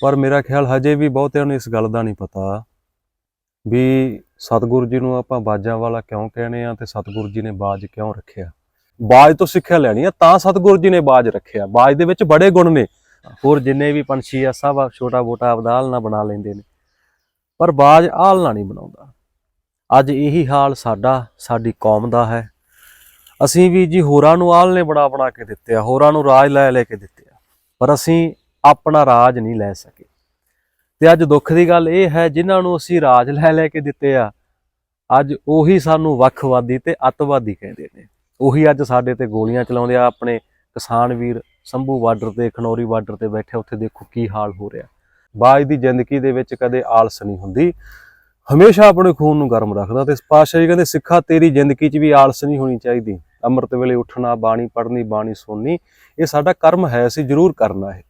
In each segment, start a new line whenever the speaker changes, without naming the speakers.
ਪਰ ਮੇਰਾ ਖਿਆਲ ਹਜੇ ਵੀ ਬਹੁਤਿਆਂ ਨੂੰ ਇਸ ਗੱਲ ਦਾ ਨਹੀਂ ਪਤਾ ਵੀ ਸਤਿਗੁਰੂ ਜੀ ਨੂੰ ਆਪਾਂ ਬਾਜਾਂ ਵਾਲਾ ਕਿਉਂ ਕਹਿੰਦੇ ਆ ਤੇ ਸਤਿਗੁਰੂ ਜੀ ਨੇ ਬਾਜ ਕਿਉਂ ਰੱਖਿਆ? ਬਾਜ ਤੋਂ ਸਿੱਖਿਆ ਲੈਣੀ ਆ, ਤਾਂ ਸਤਿਗੁਰੂ ਜੀ ਨੇ ਬਾਜ ਰੱਖਿਆ। ਬਾਜ ਦੇ ਵਿੱਚ ਬੜੇ ਗੁਣ ਨੇ। ਹੋਰ ਜਿੰਨੇ ਵੀ ਪੰਛੀ ਆ, ਸਭ ਛੋਟਾ ਮੋਟਾ ਅਬਦਾਲ ਨਾ ਬਣਾ ਲੈਂਦੇ ਨੇ। ਪਰ ਬਾਜ ਆਲਣਾ ਨਹੀਂ ਬਣਾਉਂਦਾ। ਅੱਜ ਇਹੀ ਹਾਲ ਸਾਡਾ, ਸਾਡੀ ਕੌਮ ਦਾ ਹੈ। ਅਸੀਂ ਵੀ ਜੀ ਹੋਰਾਂ ਨੂੰ ਆਲ ਨੇ ਬਣਾ ਬਣਾ ਕੇ ਦਿੱਤੇ ਆ, ਹੋਰਾਂ ਨੂੰ ਰਾਜ ਲੈ ਲੈ ਕੇ ਦਿੱਤੇ ਆ। ਪਰ ਅਸੀਂ ਆਪਣਾ ਰਾਜ ਨਹੀਂ ਲੈ ਸਕੇ। ਤੇ ਅੱਜ ਦੁੱਖ ਦੀ ਗੱਲ ਇਹ ਹੈ, ਜਿਨ੍ਹਾਂ ਨੂੰ ਅਸੀਂ ਰਾਜ ਲੈ ਲੈ ਕੇ ਦਿੱਤੇ ਆ, ਅੱਜ ਉਹੀ ਸਾਨੂੰ ਵੱਖਵਾਦੀ ਤੇ ਅੱਤਵਾਦੀ ਕਹਿੰਦੇ ਨੇ। ਉਹੀ ਅੱਜ ਸਾਡੇ ਤੇ ਗੋਲੀਆਂ ਚਲਾਉਂਦੇ ਆ, ਆਪਣੇ ਕਿਸਾਨ ਵੀਰ ਸੰਭੂ ਬਾਰਡਰ ਤੇ, ਖਨੌਰੀ ਬਾਰਡਰ ਤੇ ਬੈਠੇ ਉੱਥੇ ਦੇਖੋ ਕੀ ਹਾਲ ਹੋ ਰਿਹਾ। ਬਾਜ ਦੀ ਜ਼ਿੰਦਗੀ ਦੇ ਵਿੱਚ ਕਦੇ ਆਲਸ ਨਹੀਂ ਹੁੰਦੀ। ਹਮੇਸ਼ਾ ਆਪਣੇ ਖੂਨ ਨੂੰ ਗਰਮ ਰੱਖਦਾ ਤੇ ਪਾਤਸ਼ਾਹ ਜੀ ਕਹਿੰਦੇ, ਸਿੱਖਾ, ਤੇਰੀ ਜ਼ਿੰਦਗੀ 'ਚ ਵੀ ਆਲਸ ਨਹੀਂ ਹੋਣੀ ਚਾਹੀਦੀ। ਅੰਮ੍ਰਿਤ ਵੇਲੇ ਉੱਠਣਾ, ਬਾਣੀ ਪੜ੍ਹਨੀ, ਬਾਣੀ ਸੁਣਨੀ, ਇਹ ਸਾਡਾ ਕਰਮ ਹੈ, ਅਸੀਂ ਜ਼ਰੂਰ ਕਰਨਾ ਹੈ।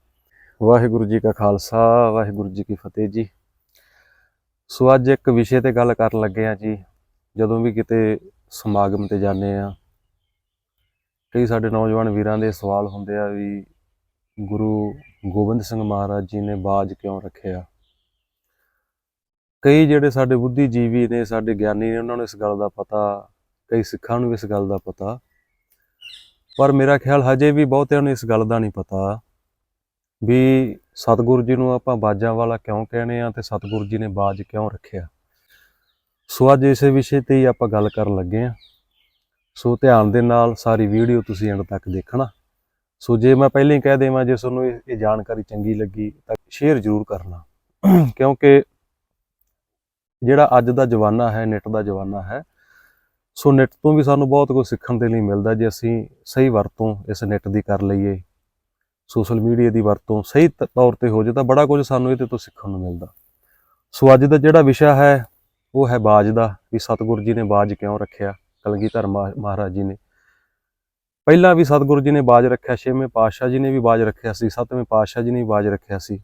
ਵਾਹਿਗੁਰੂ ਜੀ ਕਾ ਖਾਲਸਾ, ਵਾਹਿਗੁਰੂ ਜੀ ਕੀ ਫਤਿਹ ਜੀ। ਸੋ ਅੱਜ ਇੱਕ ਵਿਸ਼ੇ ਤੇ ਗੱਲ ਕਰਨ ਲੱਗੇ ਆ ਜੀ, ਜਦੋਂ ਵੀ ਕਿਤੇ ਸਮਾਗਮ ਤੇ ਜਾਂਦੇ ਆ ਕਈ ਸਾਡੇ ਨੌਜਵਾਨ ਵੀਰਾਂ ਦੇ ਸਵਾਲ ਹੁੰਦੇ ਆ ਵੀ ਗੁਰੂ ਗੋਬਿੰਦ ਸਿੰਘ ਮਹਾਰਾਜ ਜੀ ਨੇ ਬਾਜ ਕਿਉਂ ਰੱਖਿਆ? ਕਈ ਜਿਹੜੇ ਸਾਡੇ ਬੁੱਧੀਜੀਵੀ ਨੇ, ਸਾਡੇ ਗਿਆਨੀ ਨੇ, ਉਹਨਾਂ ਨੂੰ ਇਸ ਗੱਲ ਦਾ ਪਤਾ, ਕਈ ਸਿੱਖਾਂ ਨੂੰ ਵੀ ਇਸ ਗੱਲ ਦਾ ਪਤਾ। ਪਰ ਮੇਰਾ ਖਿਆਲ ਹਜੇ ਵੀ ਬਹੁਤਿਆਂ ਨੂੰ ਇਸ ਗੱਲ ਦਾ ਨਹੀਂ ਪਤਾ ਵੀ ਸਤਿਗੁਰੂ ਜੀ ਨੂੰ ਆਪਾਂ ਬਾਜਾਂ ਵਾਲਾ ਕਿਉਂ ਕਹਿੰਦੇ ਆ ਤੇ ਸਤਿਗੁਰੂ ਜੀ ਨੇ ਬਾਜ ਕਿਉਂ ਰੱਖਿਆ? ਸੋ ਅੱਜ ਇਸੇ ਵਿਸ਼ੇ ਤੇ ਹੀ ਆਪਾਂ ਗੱਲ ਕਰਨ ਲੱਗੇ ਆ ਸੋ ਧਿਆਨ ਦੇ ਨਾਲ ਸਾਰੀ ਵੀਡੀਓ ਤੁਸੀਂ ਐਂਡ ਤੱਕ ਦੇਖਣਾ। ਸੋ ਜੇ ਮੈਂ ਪਹਿਲਾਂ ਹੀ ਕਹਿ ਦੇਵਾਂ, ਜੇ ਤੁਹਾਨੂੰ ਇਹ ਇਹ ਜਾਣਕਾਰੀ ਚੰਗੀ ਲੱਗੀ ਤਾਂ ਸ਼ੇਅਰ ਜ਼ਰੂਰ ਕਰਨਾ। ਕਿਉਂਕਿ ਜਿਹੜਾ ਅੱਜ ਦਾ ਜਵਾਨਾ ਹੈ, ਨੈਟ ਦਾ ਜਵਾਨਾ ਹੈ, ਸੋ ਨੈਟ ਤੋਂ ਵੀ ਸਾਨੂੰ ਬਹੁਤ ਕੁਝ ਸਿੱਖਣ ਦੇ ਲਈ ਮਿਲਦਾ ਜੇ ਅਸੀਂ ਸਹੀ ਵਰਤੋਂ ਇਸ ਨੈਟ ਦੀ ਕਰ ਲਈਏ। ਸੋਸ਼ਲ ਮੀਡੀਆ ਦੀ ਵਰਤੋਂ ਸਹੀ ਤੌਰ ਤੇ ਹੋ ਜੇ ਤਾਂ ਬੜਾ ਕੁਝ ਸਾਨੂੰ ਇਹਦੇ ਤੋਂ ਸਿੱਖਣ ਨੂੰ ਮਿਲਦਾ। ਸੋ ਅੱਜ ਦਾ ਜਿਹੜਾ ਵਿਸ਼ਾ ਹੈ, ਉਹ ਹੈ ਬਾਜ ਦਾ, ਵੀ ਸਤਿਗੁਰੂ ਜੀ ਨੇ ਬਾਜ ਕਿਉਂ ਰੱਖਿਆ? ਕਲਗੀਧਰ ਮਹਾ- ਮਹਾਰਾਜ ਜੀ ਨੇ। ਪਹਿਲਾਂ ਵੀ ਸਤਿਗੁਰੂ ਜੀ ਨੇ ਬਾਜ ਰੱਖਿਆ, ਛੇਵੇਂ ਪਾਤਸ਼ਾਹ ਜੀ ਨੇ ਵੀ ਬਾਜ ਰੱਖਿਆ ਸੀ, ਸੱਤਵੇਂ ਪਾਤਸ਼ਾਹ ਜੀ ਨੇ ਵੀ ਬਾਜ ਰੱਖਿਆ ਸੀ।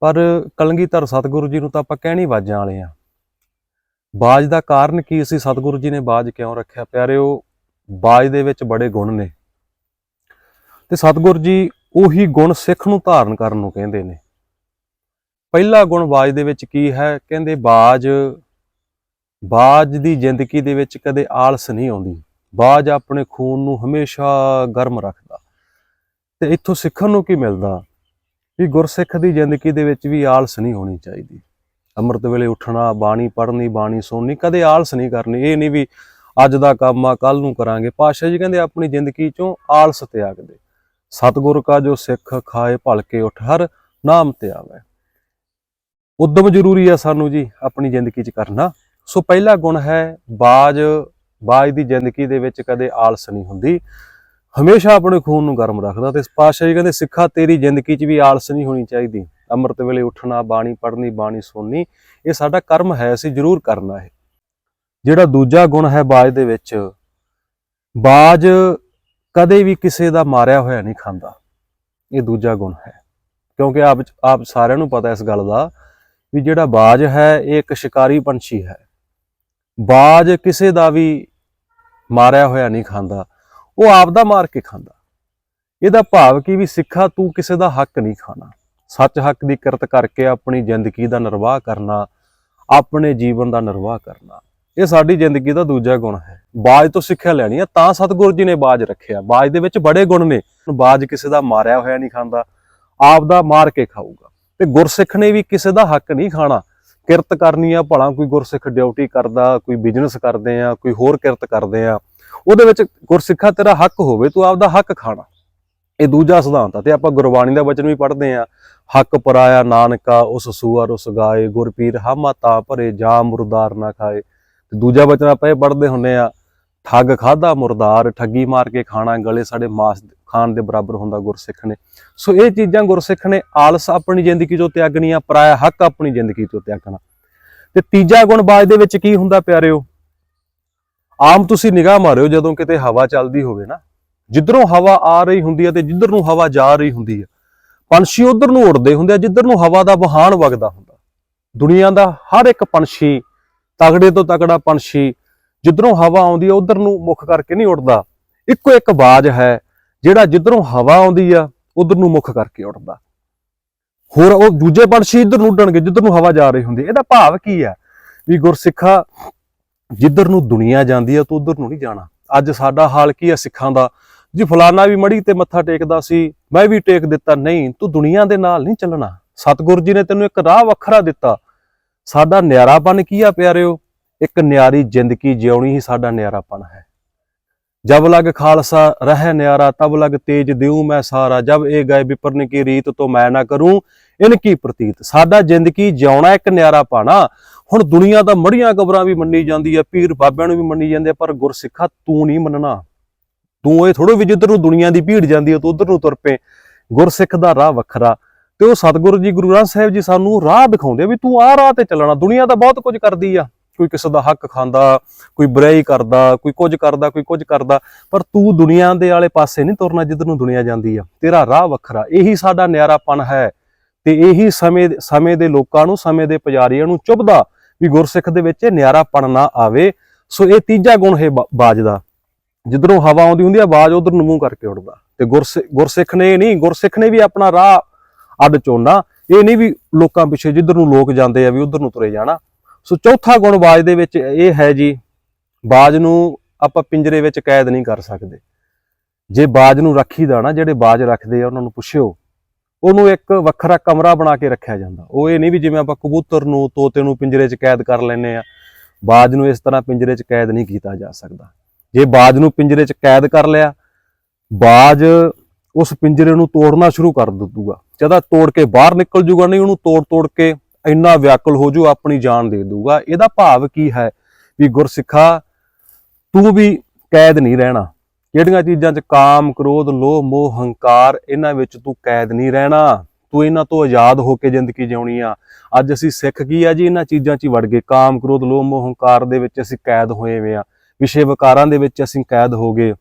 ਪਰ ਕਲਗੀਧਰ ਸਤਿਗੁਰੂ ਜੀ ਨੂੰ ਤਾਂ ਆਪਾਂ ਕਹਿਣੀ ਬਾਜਾਂ ਵਾਲੇ ਆ। ਬਾਜ ਦਾ ਕਾਰਨ ਕੀ ਸੀ? ਸਤਿਗੁਰੂ ਜੀ ਨੇ ਬਾਜ ਕਿਉਂ ਰੱਖਿਆ? ਪਿਆਰਿਓ, ਬਾਜ ਦੇ ਵਿੱਚ ਬੜੇ ਗੁਣ ਨੇ। ਤੇ ਸਤਿਗੁਰੂ ਜੀ ਉਹੀ ਗੁਣ ਸਿੱਖ ਨੂੰ ਧਾਰਨ ਕਰਨ ਨੂੰ ਕਹਿੰਦੇ ਨੇ। ਪਹਿਲਾ ਗੁਣ ਬਾਜ ਦੇ ਵਿੱਚ ਕੀ ਹੈ? ਕਹਿੰਦੇ ਬਾਜ ਬਾਜ ਦੀ ਜ਼ਿੰਦਗੀ ਦੇ ਵਿੱਚ ਕਦੇ ਆਲਸ ਨਹੀਂ ਆਉਂਦੀ। ਬਾਜ ਆਪਣੇ ਖੂਨ ਨੂੰ ਹਮੇਸ਼ਾ ਗਰਮ ਰੱਖਦਾ। ਤੇ ਇੱਥੋਂ ਸਿੱਖਣ ਨੂੰ ਕੀ ਮਿਲਦਾ? ਵੀ ਗੁਰਸਿੱਖ ਦੀ ਜ਼ਿੰਦਗੀ ਦੇ ਵਿੱਚ ਵੀ ਆਲਸ ਨਹੀਂ ਹੋਣੀ ਚਾਹੀਦੀ। ਅੰਮ੍ਰਿਤ ਵੇਲੇ ਉੱਠਣਾ, ਬਾਣੀ ਪੜ੍ਹਨੀ, ਬਾਣੀ ਸੁਣਨੀ, ਕਦੇ ਆਲਸ ਨਹੀਂ ਕਰਨੀ। ਇਹ ਨਹੀਂ ਵੀ ਅੱਜ ਦਾ ਕੰਮ ਆ ਕੱਲ ਨੂੰ ਕਰਾਂਗੇ। ਪਾਤਸ਼ਾਹ ਜੀ ਕਹਿੰਦੇ ਆਪਣੀ ਜ਼ਿੰਦਗੀ ਚੋਂ ਆਲਸ ਤਿਆਗ ਦੇ ਸਤਿਗੁਰ ਕਾ ਜੋ ਸਿੱਖ ਖਾਏ ਭਲਕੇ ਉੱਠ, ਹਰ ਨਾਮ ਤੇ ਆਵੇ। ਉਦਮ ਜ਼ਰੂਰੀ ਆ ਸਾਨੂੰ ਜੀ ਆਪਣੀ ਜ਼ਿੰਦਗੀ 'ਚ ਕਰਨਾ। ਸੋ ਪਹਿਲਾ ਗੁਣ ਹੈ ਬਾਜ। ਬਾਜ ਦੀ ਜ਼ਿੰਦਗੀ ਦੇ ਵਿੱਚ ਕਦੇ ਆਲਸ ਨਹੀਂ ਹੁੰਦੀ। ਹਮੇਸ਼ਾ ਆਪਣੇ ਖੂਨ ਨੂੰ ਗਰਮ ਰੱਖਦਾ ਤੇ ਪਾਤਸ਼ਾਹ ਜੀ ਕਹਿੰਦੇ, ਸਿੱਖਾ, ਤੇਰੀ ਜ਼ਿੰਦਗੀ 'ਚ ਵੀ ਆਲਸ ਨਹੀਂ ਹੋਣੀ ਚਾਹੀਦੀ। ਅੰਮ੍ਰਿਤ ਵੇਲੇ ਉੱਠਣਾ, ਬਾਣੀ ਪੜ੍ਹਨੀ, ਬਾਣੀ ਸੁਣਨੀ, ਇਹ ਸਾਡਾ ਕਰਮ ਹੈ, ਅਸੀਂ ਜ਼ਰੂਰ ਕਰਨਾ ਹੈ ਜਿਹੜਾ ਦੂਜਾ ਗੁਣ ਹੈ ਬਾਜ ਦੇ ਵਿੱਚ, ਬਾਜ ਕਦੇ ਵੀ ਕਿਸੇ ਦਾ ਮਾਰਿਆ ਹੋਇਆ ਨਹੀਂ ਖਾਂਦਾ। ਇਹ ਦੂਜਾ ਗੁਣ ਹੈ। ਕਿਉਂਕਿ ਆਪ ਆਪ ਸਾਰਿਆਂ ਨੂੰ ਪਤਾ ਇਸ ਗੱਲ ਦਾ ਵੀ ਜਿਹੜਾ ਬਾਜ ਹੈ, ਇਹ ਇੱਕ ਸ਼ਿਕਾਰੀ ਪੰਛੀ ਹੈ। ਬਾਜ ਕਿਸੇ ਦਾ ਵੀ ਮਾਰਿਆ ਹੋਇਆ ਨਹੀਂ ਖਾਂਦਾ। ਉਹ ਆਪ ਦਾ ਮਾਰ ਕੇ ਖਾਂਦਾ। ਇਹਦਾ ਭਾਵ ਕੀ ਵੀ ਸਿੱਖਾ ਤੂੰ ਕਿਸੇ ਦਾ ਹੱਕ ਨਹੀਂ ਖਾਣਾ। ਸੱਚ ਹੱਕ ਦੀ ਕਿਰਤ ਕਰਕੇ ਆਪਣੀ ਜ਼ਿੰਦਗੀ ਦਾ ਨਿਰਵਾਹ ਕਰਨਾ, ਆਪਣੇ ਜੀਵਨ ਦਾ ਨਿਰਵਾਹ ਕਰਨਾ। ਇਹ ਸਾਡੀ ਜ਼ਿੰਦਗੀ ਦਾ ਦੂਜਾ ਗੁਣ ਹੈ। ਬਾਜ ਤੋਂ ਸਿੱਖਿਆ ਲੈਣੀ ਆ, ਤਾਂ ਸਤਿਗੁਰੂ ਜੀ ਨੇ ਬਾਜ ਰੱਖਿਆ। ਬਾਜ ਦੇ ਵਿੱਚ ਬੜੇ ਗੁਣ ਨੇ। ਬਾਜ ਕਿਸੇ ਦਾ ਮਾਰਿਆ ਹੋਇਆ ਨਹੀਂ ਖਾਂਦਾ ਆਪ ਦਾ ਮਾਰ ਕੇ ਖਾਊਗਾ। ਤੇ ਗੁਰਸਿੱਖ ਨੇ ਵੀ ਕਿਸੇ ਦਾ ਹੱਕ ਨਹੀਂ ਖਾਣਾ। ਕਿਰਤ ਕਰਨੀ ਆ, ਭਲਾ ਕੋਈ ਗੁਰਸਿੱਖ ਡਿਊਟੀ ਕਰਦਾ, ਕੋਈ ਬਿਜ਼ਨਸ ਕਰਦੇ ਆ, ਕੋਈ ਹੋਰ ਕਿਰਤ ਕਰਦੇ ਆ। ਉਹਦੇ ਵਿੱਚ ਗੁਰਸਿੱਖਾ ਤੇਰਾ ਹੱਕ ਹੋਵੇ, ਤੂੰ ਆਪਦਾ ਹੱਕ ਖਾਣਾ। ਇਹ ਦੂਜਾ ਸਿਧਾਂਤ ਆ, ਤੇ ਆਪਾਂ ਗੁਰਬਾਣੀ ਦਾ ਵਚਨ ਵੀ ਪੜ੍ਹਦੇ ਆ। ਹੱਕ ਪਰਾਇਆ ਨਾਨਕਾ, ਉਸ ਸੂਅਰ ਉਸ ਗਾਏ। ਗੁਰਪੀਰ ਹਾਮਾ ਤਾ ਭਰੇ ਜਾ ਮੁਰਦਾਰ ਨਾ ਖਾਏ। ਤੇ ਦੂਜਾ ਵਚਨ ਆਪਾਂ ਇਹ ਪੜ੍ਹਦੇ ਹੁੰਨੇ ਆ ਠੱਗ ਖਾਦਾ ਮੁਰਦਾਰ, ਠੱਗੀ ਮਾਰ ਕੇ ਖਾਣਾ, ਗਲੇ ਸਾਡੇ ਮਾਸ ਖਾਣ ਦੇ ਬਰਾਬਰ ਹੁੰਦਾ ਗੁਰਸਿੱਖ ਨੇ। ਸੋ ਇਹ ਚੀਜ਼ਾਂ ਗੁਰਸਿੱਖ ਨੇ ਆਲਸ ਆਪਣੀ ਜ਼ਿੰਦਗੀ ਚੋਂ ਤਿਆਗਣੀਆਂ, ਪਰਾਇਆ ਹੱਕ ਆਪਣੀ ਜ਼ਿੰਦਗੀ ਚੋਂ ਤਿਆਗਣਾ। ਤੇ ਤੀਜਾ ਗੁਣ ਬਾਜ ਦੇ ਵਿੱਚ ਕੀ ਹੁੰਦਾ ਪਿਆਰਿਓ? ਆਮ ਤੁਸੀਂ ਨਿਗਾਹ ਮਾਰਿਓ ਜਦੋਂ ਕਿਤੇ ਹਵਾ ਚੱਲਦੀ ਹੋਵੇ ਨਾ। ਜਿੱਧਰੋਂ ਹਵਾ ਆ ਰਹੀ ਹੁੰਦੀ ਹੈ ਤੇ ਜਿੱਧਰ ਨੂੰ ਹਵਾ ਜਾ ਰਹੀ ਹੁੰਦੀ ਹੈ ਪੰਛੀ ਉਧਰ ਨੂੰ ਉੱਡਦੇ ਹੁੰਦੇ ਆ, ਜਿੱਧਰ ਨੂੰ ਹਵਾ ਦਾ ਵਹਾਣ ਵਗਦਾ ਹੁੰਦਾ। ਦੁਨੀਆ ਦਾ ਹਰ ਇੱਕ ਪੰਛੀ, ਤਗੜੇ ਤੋਂ ਤਗੜਾ ਪੰਛੀ ਜਿੱਧਰੋਂ ਹਵਾ ਆਉਂਦੀ ਆ, ਉਧਰ ਨੂੰ ਮੁੱਖ ਕਰਕੇ ਨਹੀਂ ਉੜਦਾ ਇੱਕੋ ਇੱਕ ਬਾਜ ਹੈ, ਜਿਹੜਾ ਜਿੱਧਰੋਂ ਹਵਾ ਆਉਂਦੀ ਆ, ਉਧਰ ਨੂੰ ਮੁੱਖ ਕਰਕੇ ਉੜਦਾ ਹੋਰ ਉਹ ਦੂਜੇ ਪੰਛੀ ਇੱਧਰ ਨੂੰ ਉੱਡਣਗੇ, ਜਿੱਧਰ ਨੂੰ ਹਵਾ ਜਾ ਰਹੀ ਹੁੰਦੀ ਇਹਦਾ ਭਾਵ ਕੀ ਹੈ ਵੀ ਗੁਰਸਿੱਖਾ ਜਿੱਧਰ ਨੂੰ ਦੁਨੀਆ ਜਾਂਦੀ ਹੈ ਤੂੰ ਉਧਰ ਨੂੰ ਨਹੀਂ ਜਾਣਾ। ਅੱਜ ਸਾਡਾ ਹਾਲ ਕੀ ਹੈ ਸਿੱਖਾਂ ਦਾ? ਜੀ ਫਲਾਨਾ ਵੀ ਮੜੀ ਤੇ ਮੱਥਾ ਟੇਕਦਾ ਸੀ, ਮੈਂ ਵੀ ਟੇਕ ਦਿੱਤਾ। ਨਹੀਂ, ਤੂੰ ਦੁਨੀਆ ਦੇ ਨਾਲ ਨਹੀਂ ਚੱਲਣਾ। ਸਤਿਗੁਰੂ ਜੀ ਨੇ ਤੈਨੂੰ ਇੱਕ ਰਾਹ ਵੱਖਰਾ ਦਿੱਤਾ। ਸਾਡਾ ਨਿਆਰਾਪਨ ਕੀ ਆ ਪਿਆਰਿਓ? ਇੱਕ ਨਿਆਰੀ ਜ਼ਿੰਦਗੀ ਜਿਉਣੀ ਹੀ ਸਾਡਾ ਨਿਆਰਾਪਣ ਹੈ। ਜਬ ਲਗ ਖਾਲਸਾ ਰਹਿ ਨਿਆਰਾ ਤਬ ਲਗ ਤੇਜ ਦਿਉ ਮੈਂ ਸਾਰਾ। ਜਬ ਇਹ ਗਏ ਵਿਪਰਨ ਕੀ ਰੀਤ ਤੋਂ ਮੈਂ ਨਾ ਕਰੂੰ ਇਨ ਕੀ ਪ੍ਰਤੀਤ। ਸਾਡਾ ਜ਼ਿੰਦਗੀ ਜਿਉਣਾ ਇੱਕ ਨਿਆਰਾ ਪਾਣਾ ਹੁਣ ਦੁਨੀਆ ਦਾ ਮੜੀਆਂ ਕਬਰਾਂ ਵੀ ਮੰਨੀ ਜਾਂਦੀ ਹੈ ਪੀਰ ਬਾਬਿਆਂ ਨੂੰ ਵੀ ਮੰਨੀ ਜਾਂਦੇ ਆ, ਪਰ ਗੁਰਸਿੱਖਾ ਤੂੰ ਨਹੀਂ ਮੰਨਣਾ। ਤੂੰ ਇਹ ਥੋੜੋ ਵੀ ਜਿੱਧਰ ਨੂੰ ਦੁਨੀਆ ਦੀ ਭੀੜ ਜਾਂਦੀ ਹੈ ਤੂੰ ਉਧਰ ਨੂੰ ਤੁਰ ਪਏ ਗੁਰਸਿੱਖ ਦਾ ਰਾਹ ਵੱਖਰਾ। ਤੇ ਉਹ ਸਤਿਗੁਰੂ ਜੀ ਗੁਰੂ ਗ੍ਰੰਥ ਸਾਹਿਬ ਜੀ ਸਾਨੂੰ ਰਾਹ ਦਿਖਾਉਂਦੇ ਵੀ ਤੂੰ ਆਹ ਰਾਹ ਤੇ ਚੱਲਣਾ। ਦੁਨੀਆ ਤਾਂ ਬਹੁਤ ਕੁਝ ਕਰਦੀ ਆ। ਕੋਈ ਕਿਸੇ ਦਾ ਹੱਕ ਖਾਂਦਾ, ਕੋਈ ਬੁਰਾਈ ਕਰਦਾ, ਕੋਈ ਕੁਝ ਕਰਦਾ, ਕੋਈ ਕੁਝ ਕਰਦਾ, ਪਰ ਤੂੰ ਦੁਨੀਆ ਦੇ ਵਾਲੇ ਪਾਸੇ ਨਹੀਂ ਤੁਰਨਾ ਜਿੱਧਰ ਨੂੰ ਦੁਨੀਆ ਜਾਂਦੀ ਆ। ਤੇਰਾ ਰਾਹ ਵੱਖਰਾ, ਇਹੀ ਸਾਡਾ ਨਿਆਰਾਪਣ ਹੈ। ਤੇ ਇਹੀ ਸਮੇਂ ਸਮੇਂ ਦੇ ਲੋਕਾਂ ਨੂੰ, ਸਮੇਂ ਦੇ ਪੁਜਾਰੀਆਂ ਨੂੰ ਚੁੱਭਦਾ ਵੀ ਗੁਰਸਿੱਖ ਦੇ ਵਿੱਚ ਇਹ ਨਿਆਰਾਪਣ ਨਾ ਆਵੇ। ਸੋ ਇਹ ਤੀਜਾ ਗੁਣ ਹੈ ਬਾਜ ਦਾ ਜਿੱਧਰੋਂ ਹਵਾ ਆਉਂਦੀ ਹੁੰਦੀ ਆ, ਬਾਜ ਉਧਰ ਨੂੰ ਮੂੰਹ ਕਰਕੇ ਉੱਡਦਾ। ਤੇ ਗੁਰਸਿ- ਗੁਰਸਿੱਖ ਨੇ ਇਹ ਨਹੀਂ, ਗੁਰਸਿੱਖ ਨੇ ਵੀ ਆਪਣਾ ਰਾਹ ਅੱਡ ਚੁਣਨਾ ਇਹ ਨਹੀਂ ਵੀ ਲੋਕਾਂ ਪਿੱਛੇ ਜਿੱਧਰ ਨੂੰ ਲੋਕ ਜਾਂਦੇ ਆ ਵੀ ਉਧਰ ਨੂੰ ਤੁਰੇ ਜਾਣਾ। ਸੋ ਚੌਥਾ ਗੁਣ ਬਾਜ ਦੇ ਵਿੱਚ ਇਹ ਹੈ ਜੀ, ਬਾਜ ਨੂੰ ਆਪਾਂ ਪਿੰਜਰੇ ਵਿੱਚ ਕੈਦ ਨਹੀਂ ਕਰ ਸਕਦੇ। ਜੇ ਬਾਜ ਨੂੰ ਰੱਖੀਦਾ ਨਾ, ਜਿਹੜੇ ਬਾਜ ਰੱਖਦੇ ਆ, ਉਹਨਾਂ ਨੂੰ ਪੁੱਛਿਓ, ਉਹਨੂੰ ਇੱਕ ਵੱਖਰਾ ਕਮਰਾ ਬਣਾ ਕੇ ਰੱਖਿਆ ਜਾਂਦਾ। ਉਹ ਇਹ ਨਹੀਂ ਵੀ ਜਿਵੇਂ ਆਪਾਂ ਕਬੂਤਰ ਨੂੰ, ਤੋਤੇ ਨੂੰ ਪਿੰਜਰੇ 'ਚ ਕੈਦ ਕਰ ਲੈਨੇ ਆ, ਬਾਜ ਨੂੰ ਇਸ ਤਰ੍ਹਾਂ ਪਿੰਜਰੇ 'ਚ ਕੈਦ ਨਹੀਂ ਕੀਤਾ ਜਾ ਸਕਦਾ। ਜੇ ਬਾਜ ਨੂੰ ਪਿੰਜਰੇ 'ਚ ਕੈਦ ਕਰ ਲਿਆ, ਬਾਜ ਉਸ ਪਿੰਜਰੇ ਨੂੰ ਤੋੜਨਾ ਸ਼ੁਰੂ ਕਰ ਦੂਗਾ। ਜਦਾ ਤੋੜ ਕੇ ਬਾਹਰ ਨਿਕਲ ਜੂਗਾ, ਨਹੀਂ ਉਹਨੂੰ ਤੋੜ ਤੋੜ ਕੇ ਇੰਨਾ ਵਿਆਕੁਲ ਹੋ ਜੂ, ਆਪਣੀ ਜਾਨ ਦੇ ਦੂਗਾ ਇਹਦਾ ਭਾਵ ਕੀ ਹੈ? ਵੀ ਗੁਰਸਿੱਖਾ, ਤੂੰ ਵੀ ਕੈਦ ਨਹੀਂ ਰਹਿਣਾ। ਜਿਹੜੀਆਂ ਚੀਜ਼ਾਂ 'ਚ ਕਾਮ, ਕ੍ਰੋਧ, ਲੋਭ, ਮੋਹ, ਹੰਕਾਰ, ਇਹਨਾਂ ਵਿੱਚ ਤੂੰ ਕੈਦ ਨਹੀਂ ਰਹਿਣਾ। ਤੂੰ ਇਹਨਾਂ ਤੋਂ ਆਜ਼ਾਦ ਹੋ ਕੇ ਜ਼ਿੰਦਗੀ ਜਿਉਣੀ ਆ। ਅੱਜ ਅਸੀਂ ਸਿੱਖ ਕੀ ਆ ਜੀ? ਇਹਨਾਂ ਚੀਜ਼ਾਂ 'ਚ ਹੀ ਵੜ ਗਏ। ਕਾਮ, ਕ੍ਰੋਧ, ਲੋਭ, ਮੋਹ, ਹੰਕਾਰ ਦੇ ਵਿੱਚ ਅਸੀਂ ਕੈਦ ਹੋਏ ਹੋਏ ਆ। ਵਿਸ਼ੇ ਵਿਕਾਰਾਂ ਦੇ ਵਿੱਚ ਅਸੀਂ ਕੈਦ ਹੋ ਗਏ।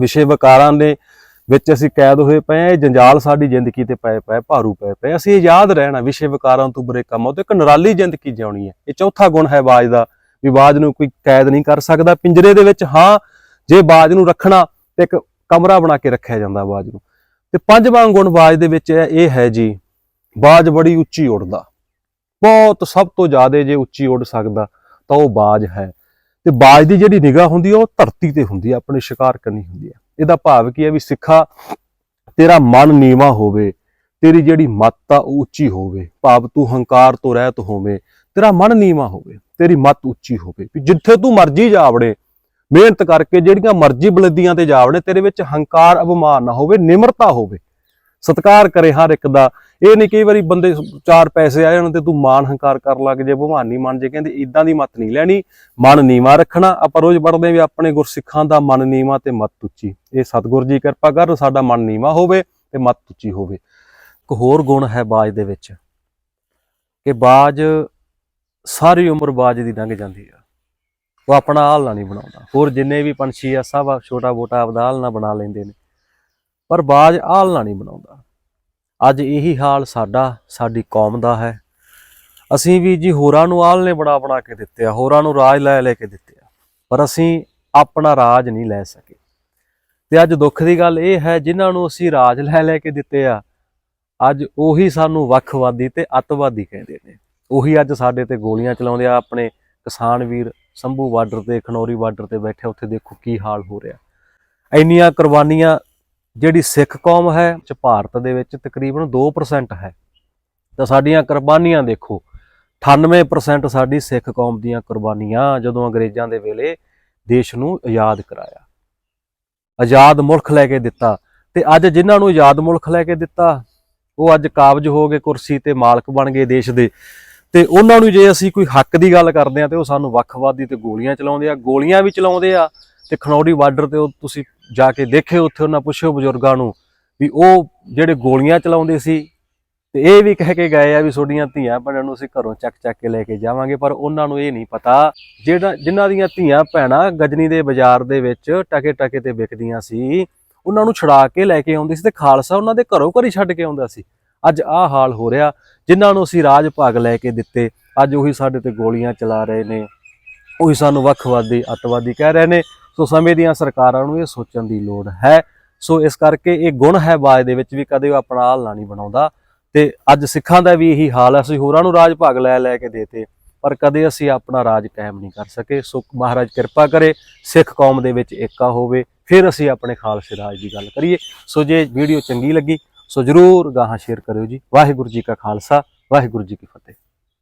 ਵਿਸ਼ੇ ਵਿਕਾਰਾਂ ਦੇ ਵਿੱਚ ਅਸੀਂ ਕੈਦ ਹੋਏ ਪਏ ਆ ਇਹ ਜੰਜਾਲ ਸਾਡੀ ਜ਼ਿੰਦਗੀ ਤੇ ਪਏ ਪਏ, ਭਾਰੂ ਪਏ ਪਏ ਅਸੀਂ ਆਜ਼ਾਦ ਰਹਿਣਾ ਵਿਸ਼ੇ ਵਿਕਾਰਾਂ ਤੋਂ ਬੁਰੇ ਕੰਮਾਂ ਤੋਂ। ਇੱਕ ਨਿਰਾਲੀ ਜ਼ਿੰਦਗੀ ਜਿਉਣੀ ਹੈ। ਇਹ ਚੌਥਾ ਗੁਣ ਹੈ ਬਾਜ ਦਾ ਵੀ ਬਾਜ ਨੂੰ ਕੋਈ ਕੈਦ ਨਹੀਂ ਕਰ ਸਕਦਾ। ਪਿੰਜਰੇ ਦੇ ਵਿੱਚ ਹਾਂ, ਜੇ ਬਾਜ ਨੂੰ ਰੱਖਣਾ ਤੇ ਇੱਕ ਕਮਰਾ ਬਣਾ ਕੇ ਰੱਖਿਆ ਜਾਂਦਾ ਬਾਜ ਨੂੰ। ਤੇ ਪੰਜਵਾਂ ਗੁਣ ਬਾਜ ਦੇ ਵਿੱਚ ਇਹ ਹੈ ਜੀ, ਬਾਜ ਬੜੀ ਉੱਚੀ ਉੱਡਦਾ। ਬਹੁਤ ਸਭ ਤੋਂ ਜ਼ਿਆਦਾ ਜੇ ਉੱਚੀ ਉੱਡ ਸਕਦਾ, ਤਾਂ ਉਹ ਬਾਜ ਹੈ। ਤੇ ਬਾਜ ਦੀ ਜਿਹੜੀ ਨਿਗਾਹ ਹੁੰਦੀ ਹੈ ਉਹ ਧਰਤੀ ਤੇ ਹੁੰਦੀ ਹੈ ਆਪਣੇ ਸ਼ਿਕਾਰ ਕਰਨੀ ਹੁੰਦੀ ਹੈ ਇਹਦਾ ਭਾਵ ਕੀ ਹੈ ਵੀ ਸਿੱਖਾ, ਤੇਰਾ ਮਨ ਨੀਵਾ ਹੋਵੇ, ਤੇਰੀ ਜਿਹੜੀ ਮੱਤ ਆ ਉਹ ਉੱਚੀ ਹੋਵੇ, ਭਾਵ ਤੂੰ ਹੰਕਾਰ ਤੋਂ ਰਹਿਤ ਹੋਵੇਂ, ਤੇਰਾ ਮਨ ਨੀਵਾ ਹੋਵੇ, ਤੇਰੀ ਮੱਤ ਉੱਚੀ ਹੋਵੇ, ਵੀ ਜਿੱਥੇ ਤੂੰ ਮਰਜ਼ੀ ਜਾਵੜੇ ਮਿਹਨਤ ਕਰਕੇ ਜਿਹੜੀਆਂ ਮਰਜ਼ੀ ਬਲਦੀਆਂ ਤੇ ਜਾਵੜੇ ਤੇਰੇ ਵਿੱਚ ਹੰਕਾਰ, ਅਭਿਮਾਨ ਨਾ ਹੋਵੇ, ਨਿਮਰਤਾ ਹੋਵੇ। ਸਤਕਾਰ ਕਰੇ ਹਰ ਇੱਕ ਦਾ ਇਹ ਨਹੀਂ ਕਈ ਵਾਰੀ ਬੰਦੇ ਚਾਰ ਪੈਸੇ ਆ ਜਾਣ ਤੇ ਤੂੰ ਮਾਨ ਹੰਕਾਰ ਕਰ ਲੱਗ ਜੇ ਭਵਾਨੀ ਮਨ ਜੇ ਕਹਿੰਦੇ ਇਦਾਂ ਦੀ ਮਤ ਨਹੀਂ ਲੈਣੀ, ਮਨ ਨੀਵਾ ਰੱਖਣਾ। ਆਪਾਂ ਰੋਜ਼ ਪੜ੍ਹਦੇ ਵੀ ਆਪਣੇ ਗੁਰਸਿੱਖਾਂ ਦਾ ਮਨ ਨੀਵਾ ਤੇ ਮਤ ਉੱਚੀ। ਇਹ ਸਤਿਗੁਰ ਜੀ ਕਿਰਪਾ ਕਰਨ ਸਾਡਾ ਮਨ ਨੀਵਾ ਹੋਵੇ ਤੇ ਮਤ ਉੱਚੀ ਹੋਵੇ। ਇੱਕ ਹੋਰ ਗੁਣ ਹੈ ਬਾਜ ਦੇ ਵਿੱਚ, ਕਿ ਬਾਜ ਸਾਰੀ ਉਮਰ ਬਾਜ ਦੀ ਲੰਘ ਜਾਂਦੀ ਆ। ਉਹ ਆਪਣਾ ਆਲਣਾ ਨਹੀਂ ਬਣਾਉਂਦਾ। ਹੋਰ ਜਿੰਨੇ ਵੀ ਪੰਛੀ ਆ, ਸਭ ਛੋਟਾ ਮੋਟਾ ਆਪਦਾ ਆਲਣਾ ਬਣਾ ਲੈਂਦੇ ਨੇ। ਪਰ ਬਾਜ ਆਲਣਾ ਨਹੀਂ ਬਣਾਉਂਦਾ। ਅੱਜ ਇਹੀ ਹਾਲ ਸਾਡਾ, ਸਾਡੀ ਕੌਮ ਦਾ ਹੈ। ਅਸੀਂ ਵੀ ਜੀ ਹੋਰਾਂ ਨੂੰ ਆਲਣੇ ਬਣਾ ਬਣਾ ਕੇ ਦਿੱਤੇ ਆ, ਹੋਰਾਂ ਨੂੰ ਰਾਜ ਲੈ ਲੈ ਕੇ ਦਿੱਤੇ ਆ, ਪਰ ਅਸੀਂ ਆਪਣਾ ਰਾਜ ਨਹੀਂ ਲੈ ਸਕੇ। ਤੇ ਅੱਜ ਦੁੱਖ ਦੀ ਗੱਲ ਇਹ ਹੈ, ਜਿਨ੍ਹਾਂ ਨੂੰ ਅਸੀਂ ਰਾਜ ਲੈ ਲੈ ਕੇ ਦਿੱਤੇ ਆ, ਅੱਜ ਉਹੀ ਸਾਨੂੰ ਵੱਖਵਾਦੀ ਤੇ ਅੱਤਵਾਦੀ ਕਹਿੰਦੇ ਨੇ। ਉਹੀ ਅੱਜ ਸਾਡੇ ਤੇ ਗੋਲੀਆਂ ਚਲਾਉਂਦੇ ਆ, ਆਪਣੇ ਕਿਸਾਨ ਵੀਰ ਸੰਭੂ ਬਾਰਡਰ ਤੇ, ਖਨੌਰੀ ਬਾਰਡਰ ਤੇ ਬੈਠੇ ਉੱਥੇ ਦੇਖੋ ਕੀ ਹਾਲ ਹੋ ਰਿਹਾ। ਇੰਨੀਆਂ ਕੁਰਬਾਨੀਆਂ ਜਿਹੜੀ ਸਿੱਖ ਕੌਮ ਹੈ ਚ ਭਾਰਤ ਦੇ ਵਿੱਚ ਤਕਰੀਬਨ 2% ਹੈ। ਤਾਂ ਸਾਡੀਆਂ ਕੁਰਬਾਨੀਆਂ ਦੇਖੋ 98% ਸਾਡੀ ਸਿੱਖ ਕੌਮ ਦੀਆਂ ਕੁਰਬਾਨੀਆਂ ਜਦੋਂ ਅੰਗਰੇਜ਼ਾਂ ਦੇ ਵੇਲੇ ਦੇਸ਼ ਨੂੰ ਆਜ਼ਾਦ ਕਰਾਇਆ। ਆਜ਼ਾਦ ਮੁਲਕ ਲੈ ਕੇ ਦਿੱਤਾ। ਤੇ ਅੱਜ ਜਿਨ੍ਹਾਂ ਨੂੰ ਆਜ਼ਾਦ ਮੁਲਕ ਲੈ ਕੇ ਦਿੱਤਾ, ਉਹ ਅੱਜ ਕਾਬਜ ਹੋ ਗਏ ਕੁਰਸੀ ਤੇ ਮਾਲਕ ਬਣ ਗਏ ਦੇਸ਼ ਦੇ। ਤੇ ਉਹਨਾਂ ਨੂੰ ਜੇ ਅਸੀਂ ਕੋਈ ਹੱਕ ਦੀ ਗੱਲ ਕਰਦੇ ਆ ਤੇ ਉਹ ਸਾਨੂੰ ਵੱਖਵਾਦੀ ਤੇ ਗੋਲੀਆਂ ਚਲਾਉਂਦੇ ਆ, ਗੋਲੀਆਂ ਵੀ ਚਲਾਉਂਦੇ ਆ। ਤੇ ਖਨੌਰੀ ਬਾਰਡਰ ਤੇ ਉਹ ਤੁਸੀਂ ਜਾ ਕੇ ਦੇਖਿਓ ਉੱਥੇ ਉਹਨਾਂ ਪੁੱਛਿਓ ਬਜ਼ੁਰਗਾਂ ਨੂੰ ਵੀ ਉਹ ਜਿਹੜੇ ਗੋਲੀਆਂ ਚਲਾਉਂਦੇ ਸੀ ਤੇ ਇਹ ਵੀ ਕਹਿ ਕੇ ਗਏ ਆ ਵੀ ਤੁਹਾਡੀਆਂ ਧੀਆਂ ਭੈਣਾਂ ਨੂੰ ਅਸੀਂ ਘਰੋਂ ਚੱਕ ਚੱਕ ਕੇ ਲੈ ਕੇ ਜਾਵਾਂਗੇ, ਪਰ ਉਹਨਾਂ ਨੂੰ ਇਹ ਨਹੀਂ ਪਤਾ। ਜਿਹੜਾ ਜਿਨ੍ਹਾਂ ਦੀਆਂ ਧੀਆਂ ਭੈਣਾਂ ਗਜਨੀ ਦੇ ਬਾਜ਼ਾਰ ਦੇ ਵਿੱਚ ਟਕੇ ਟਕੇ ਤੇ ਵਿਕਦੀਆਂ ਸੀ, ਉਹਨਾਂ ਨੂੰ ਛੁਡਾ ਕੇ ਲੈ ਕੇ ਆਉਂਦੇ ਸੀ ਤੇ ਖਾਲਸਾ ਉਹਨਾਂ ਦੇ ਘਰੋਂ ਘਰੀ ਛੱਡ ਕੇ ਆਉਂਦਾ ਸੀ। ਅੱਜ ਆਹ ਹਾਲ ਹੋ ਰਿਹਾ, ਜਿਨ੍ਹਾਂ ਨੂੰ ਅਸੀਂ ਰਾਜ ਭਾਗ ਲੈ ਕੇ ਦਿੱਤੇ, ਅੱਜ ਉਹੀ ਸਾਡੇ ਤੇ ਗੋਲੀਆਂ ਚਲਾ ਰਹੇ ਨੇ, ਉਹੀ ਸਾਨੂੰ ਵੱਖਵਾਦੀ, ਅੱਤਵਾਦੀ ਕਹਿ ਰਹੇ ਨੇ। ਸੋ ਸਮੇਂ ਦੀਆਂ ਸਰਕਾਰਾਂ ਨੂੰ ਇਹ ਸੋਚਣ ਦੀ ਲੋੜ ਹੈ। ਸੋ ਇਸ ਕਰਕੇ ਇਹ ਗੁਣ ਹੈ ਬਾਜ ਦੇ ਵਿੱਚ ਵੀ ਕਦੇ ਉਹ ਆਪਣਾ ਹਾਲ ਨਹੀਂ ਬਣਾਉਂਦਾ। ਤੇ ਅੱਜ ਸਿੱਖਾਂ ਦਾ ਵੀ ਇਹੀ ਹਾਲ ਹੈ, ਅਸੀਂ ਹੋਰਾਂ ਨੂੰ ਰਾਜ ਭਾਗ ਲੈ ਲੈ ਕੇ ਦੇਤੇ, ਪਰ ਕਦੇ ਅਸੀਂ ਆਪਣਾ ਰਾਜ ਕਾਇਮ ਨਹੀਂ ਕਰ ਸਕੇ। ਸੋ ਮਹਾਰਾਜ ਕਿਰਪਾ ਕਰੇ, ਸਿੱਖ ਕੌਮ ਦੇ ਵਿੱਚ ਏਕਾ ਹੋਵੇ, ਫਿਰ ਅਸੀਂ ਆਪਣੇ ਖਾਲਸੇ ਰਾਜ ਦੀ ਗੱਲ ਕਰੀਏ। ਸੋ ਜੇ ਵੀਡੀਓ ਚੰਗੀ ਲੱਗੀ, ਸੋ ਜਰੂਰ ਗਾਹਾਂ ਸ਼ੇਅਰ ਕਰਿਓ ਜੀ। ਵਾਹਿਗੁਰੂ ਜੀ ਕਾ ਖਾਲਸਾ, ਵਾਹਿਗੁਰੂ ਜੀ ਕੀ ਫਤਿਹ।